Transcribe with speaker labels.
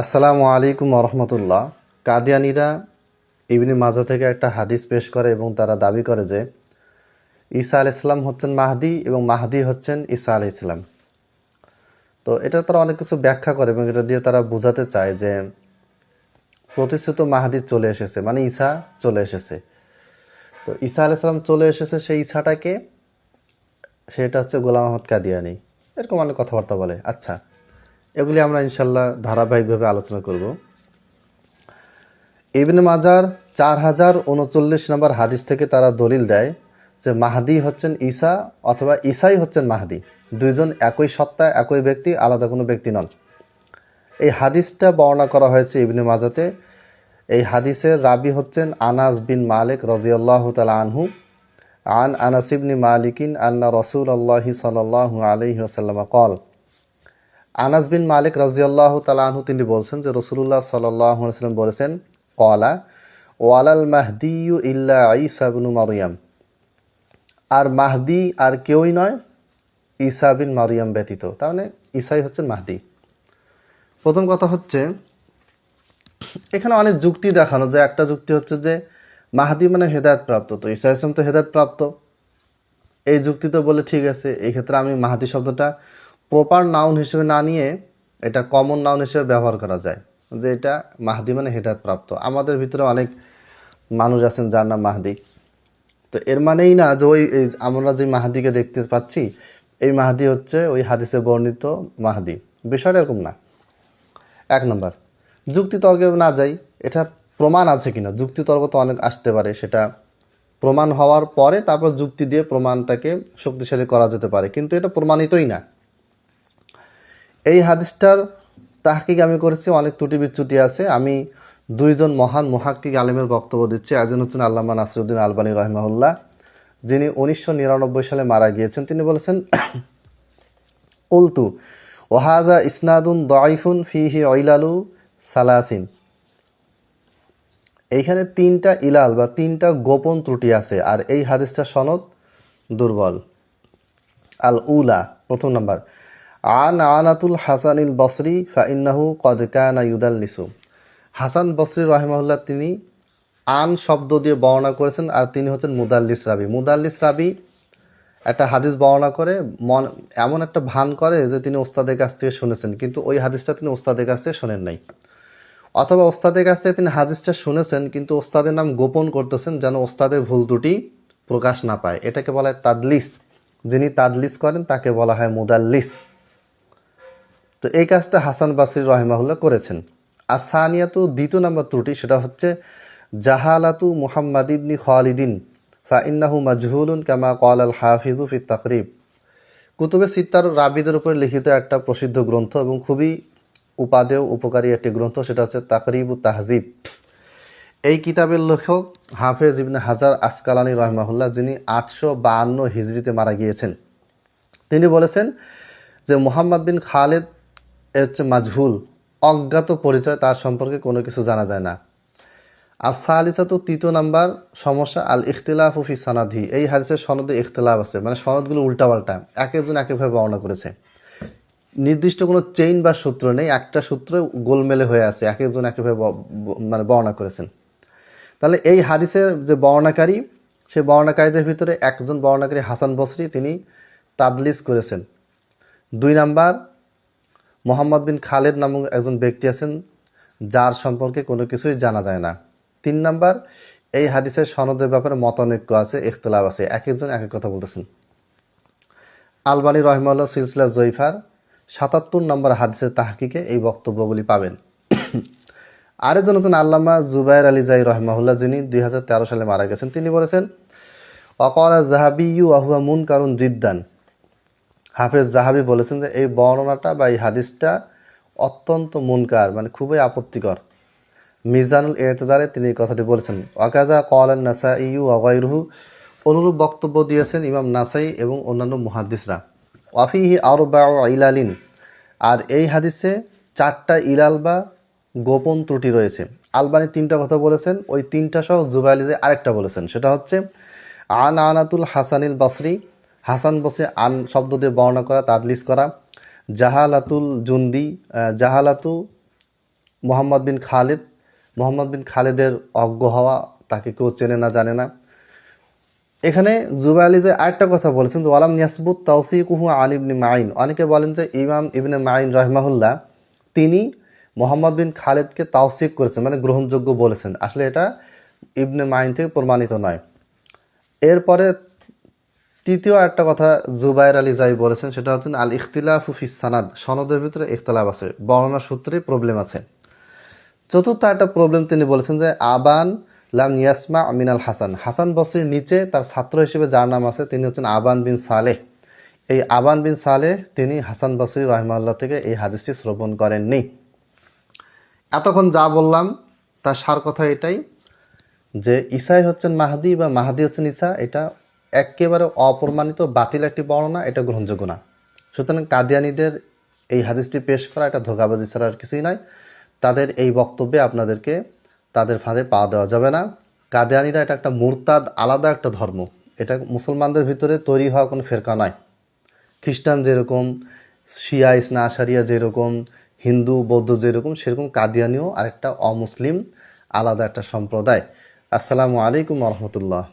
Speaker 1: আসসালামু আলাইকুম রহমতুল্লাহ কাদিয়ানিরা ইবনে মাজা থেকে একটা হাদিস পেশ করে এবং তারা দাবি করে যে, ঈসা আল ইসলাম হচ্ছেন মাহদি এবং মাহদি হচ্ছেন ঈসা আল ইসলাম তো এটা তারা অনেক কিছু ব্যাখ্যা করে এবং এটা দিয়ে তারা বোঝাতে চায় যে, প্রতিশ্রুত মাহাদি চলে এসেছে মানে ঈসা চলে এসেছে। তো ঈসা আল ইসলাম চলে এসেছে সেই ঈসাটাকে, সেটা হচ্ছে গোলাম আহমদ কাদিয়ানি। এরকম অনেক কথাবার্তা বলে। আচ্ছা এগুলি আমরা ইনশাল্লাহ ধারাবাহিকভাবে আলোচনা করব। ইবনে মাজার চার হাজার উনচল্লিশ নম্বর হাদিস থেকে তারা দলিল দেয় যে মাহাদি হচ্ছেন ঈসা অথবা ঈসাই হচ্ছেন মাহাদি। দুইজন একই সত্তা, একই ব্যক্তি, আলাদা কোনো ব্যক্তি নন। এই হাদিসটা বর্ণনা করা হয়েছে ইবনে মাজাতে। এই হাদিসের রাবি হচ্ছেন আনাস বিন মালিক রাজিয়াল্লাহ তালা আনহু। আন আনাসিবনি মালিকিন আন্না রসুল আল্লাহি সাল্লাহু আলহি আসাল্লাম কল আনাস বিন মালিক রাজিয়াল্লাহ তালাহু তিনি বলছেন যে রসুল্লাহ সাল্লাম বলেছেন কলা ওয়ালাল মাহদিউ ইল্লা ঈসা বিন মারিয়াম আর মাহদি আর কেউই নয়, ঈসা বিন মারিয়াম ব্যতীত। তার মানে ঈসাই হচ্ছেন মাহদি। প্রথম কথা হচ্ছে, এখানে অনেক যুক্তি দেখানো যায়। একটা যুক্তি হচ্ছে যে মাহাদি মানে হেদায়ত প্রাপ্ত তো ঈসা ইসলাম তো হেদায়ত প্রাপ্ত এই যুক্তি তো বলে ঠিক আছে, এই ক্ষেত্রে আমি মাহাদি শব্দটা প্রপার নাউন হিসেবে না নিয়ে এটা কমন নাউন হিসেবে ব্যবহার করা যায়। যে এটা মাহাদি মানে প্রাপ্ত। আমাদের ভিতরে অনেক মানুষ আছেন যার নাম মাহাদি। তো এর মানেই না যে ওই আমরা যে মাহাদিকে দেখতে পাচ্ছি, এই মাহাদি হচ্ছে ওই হাদিসে বর্ণিত মাহাদি। বিষয়টা এরকম না। এক নম্বর যুক্তি তর্কে না যাই, এটা প্রমাণ আছে কিনা? যুক্তি তর্ক তো অনেক আসতে পারে, সেটা প্রমাণ হওয়ার পরে তারপর যুক্তি দিয়ে প্রমাণটাকে শক্তিশালী করা যেতে পারে। কিন্তু এটা প্রমাণিতই না। এই হাদিসটার তাহকিক আমি করেছি, অনেক ত্রুটি বিচ্যুতি আছে। আমি দুইজন মহান মহাক্কিক আলেমের বক্তব্য দিচ্ছি একজন হচ্ছেন আল্লামা নাসিরুদ্দিন আলবানী রহমাউল্লাহ যিনি উনিশশো নিরানব্বই সালে মারা গিয়েছেন। তিনি বলেছেন উলতু ওহাজা ইসনাদুন দয়ফুন ফিহি অইলালু সালাসিন। এইখানে তিনটা ইলাল বা তিনটা গোপন ত্রুটি আছে, আর এই হাদিসটা সনদ দুর্বল। আল উলা প্রথম নাম্বার। আন আনাতুল হাসানিল বসরি ফা ইন্নাহু কদ কানা ইউদাল্লিসু। হাসান বসরি রহিমাহুল্লাহ, তিনি আন শব্দ দিয়ে বর্ণনা করেছেন আর তিনি হচ্ছেন মুদাল্লিস রাবি। মুদাল্লিস রাবি একটা হাদিস বর্ণনা করে, মন এমন একটা ভান করে যে তিনি ওস্তাদের কাছ থেকে শুনেছেন, কিন্তু ওই হাদিসটা তিনি ওস্তাদের কাছ থেকে শোনেন নাই। অথবা ওস্তাদের কাছ থেকে তিনি হাদিসটা শুনেছেন, কিন্তু ওস্তাদের নাম গোপন করতেছেন যেন ওস্তাদের ভুল ত্রুটি প্রকাশ না পায়। এটাকে বলা হয় তাদলিস। যিনি তাদলিস করেন, তাকে বলা হয় মুদাল্লিস। তো এই কাজটা হাসান বাসির রহিমাহুল্লাহ করেছেন। আর সানিয়াতু দ্বিতীয় নম্বর ত্রুটি সেটা হচ্ছে, জাহালাতু মুহাম্মদ ইবনি খালিদিন, ফা ইন্নাহু মাজহুলুন কামা কল আল হাফিজু ফি তাকরিব। কুতুবে সিত্তার রাবিদের উপর লিখিত একটা প্রসিদ্ধ গ্রন্থ এবং খুবই উপাদেয় উপকারী একটি গ্রন্থ, সেটা হচ্ছে তাকরিব ও তাহজিব। এই কিতাবের লেখক হাফেজ ইবনে হাজার আসকালানি রহমাহুল্লাহ, যিনি আটশো বাহান্ন হিজড়িতে মারা গিয়েছেন। তিনি বলেছেন যে মোহাম্মদ বিন খালেদ হচ্ছে মাজহুল, অজ্ঞাত পরিচয় তার সম্পর্কে কোনো কিছু জানা যায় না। আর সালিসা তো তৃতীয় নাম্বার, সমস্যা আল ইখতিলাফ ফি সানাধি এই হাদিসের সনদে ইখতিলাফ আছে মানে সনদগুলো উল্টাপাল্টা, এক একজন এক একভাবে বর্ণনা করেছে। নির্দিষ্ট কোনো চেইন বা সূত্র নেই, একটা সূত্র গোলমেলে হয়ে আছে, এক একভাবে ব- ব- মানে বর্ণনা করেছেন। তাহলে এই হাদিসের যে বর্ণাকারী সেই বর্ণাকারীদের ভিতরে একজন বর্ণাকারী হাসান বসরি, তিনি তাদলিস করেছেন। দুই নাম্বার মোহাম্মদ বিন খালেদ নামক একজন ব্যক্তি আছেন, যার সম্পর্কে কোনো কিছুই জানা যায় না। তিন নাম্বার, এই হাদিসের সনদের ব্যাপারে মতানৈক্য আছে, ইখতলাফ আছে। এক একজন এক এক কথা বলতেছেন। আলবানী রহমাল্লা সিলসিলা জৈফার সাতাত্তর নম্বর হাদিসের তাহকিকে এই বক্তব্যগুলি পাবেন। আরেকজন হচ্ছেন আল্লামা জুবাইর আলী জাই রহমাহুল্লাহ, যিনি দুই হাজার তেরো সালে মারা গেছেন। তিনি বলেছেন অকরা জাহাবি ইউ আহুয়া মুন কারণ জিদ্দান। হাফেজ জাহাবি বলেছেন যে এই বর্ণনাটা বা এই হাদিসটা অত্যন্ত মুনকার মানে খুবই আপত্তিকর। মিজানুল এতেদারে তিনি এই কথাটি বলেছেন ওয়াকাজা কলান নাসা ইউ অগৈরহু অনুরূপ বক্তব্য দিয়েছেন ইমাম নাসাই এবং অন্যান্য মুহাদ্দিসরা। ওয়াফিহি আরবা ইলালিন আর এই হাদিসে চারটা ইলাল বা গোপন ত্রুটি রয়েছে। আলবানি তিনটা কথা বলেছেন, ওই তিনটা সহ জুবাইলিজে আরেকটা বলেছেন। সেটা হচ্ছে, আন আনাতুল হাসানিল বসরি হাসান বসে আন শব্দ দিয়ে বর্ণনা করা, তাদলিস করা। জাহালাতুল জুন্দি জাহালাতু মোহাম্মদ বিন খালেদ, মোহাম্মদ বিন খালেদের অজ্ঞ হওয়া, তাকে কেউ চেনে না, জানে না। এখানে জুবাই আলী যে আরেকটা কথা বলেছেন যে, ওয়ালাম ইয়াসবুত তাওসিকুহু আল ইবনে মাইন অনেকে বলেন যে, ইমাম ইবনে মাইন রহমাহুল্লাহ, তিনি মোহাম্মদ বিন খালেদকে তাওসিক করেছেন মানে গ্রহণযোগ্য বলেছেন। আসলে এটা ইবনে মাইন থেকে প্রমাণিত নয়। এরপরে তৃতীয় একটা কথা জুবাইর আলী জাই বলেছেন, সেটা হচ্ছে আল ইখতিলাফ ফিস সানাদ। সনদের ভিতরে ইখতলাফ আছে, বর্ণনা সূত্রে প্রবলেম আছে। চতুর্থ একটা প্রবলেম তিনি বলেছেন যে, আবান লাম ইয়াসমা মিনাল হাসান। হাসান বসরির নিচে তার ছাত্র হিসেবে যার নাম আছে, তিনি হচ্ছেন আবান বিন সালেহ। এই আবান বিন সালেহ, তিনি হাসান বসরি রহমাল্লাহ থেকে এই হাদিসটি শ্রবণ করেননি। এতক্ষণ যা বললাম, তার সার কথা এটাই যে, ঈসাই হচ্ছেন মাহাদি বা মাহাদি হচ্ছেন ঈসা, এটা একেবারে অপ্রমাণিত বাতিল একটি বর্ণনা, এটা গ্রহণযোগ্য না। সুতরাং কাদিয়ানিদের এই হাদিসটি পেশ করা এটা ধোকাবাজি ছাড়া আর কিছুই নয়। তাদের এই বক্তব্যে আপনাদেরকে তাদের ফাঁদে পা দেওয়া যাবে না। কাদিয়ানিরা এটা একটা মুরতাদ, আলাদা একটা ধর্ম। এটা মুসলমানদের ভিতরে তৈরি হওয়া কোনো ফেরকা নয়। খ্রিস্টান যেরকম, শিয়া, ইসনা, আশারিয়া যেরকম, হিন্দু, বৌদ্ধ যেরকম, সেরকম কাদিয়ানিও আরেকটা অমুসলিম, আলাদা একটা সম্প্রদায়। আসসালামু আলাইকুম রহমতুল্লাহ।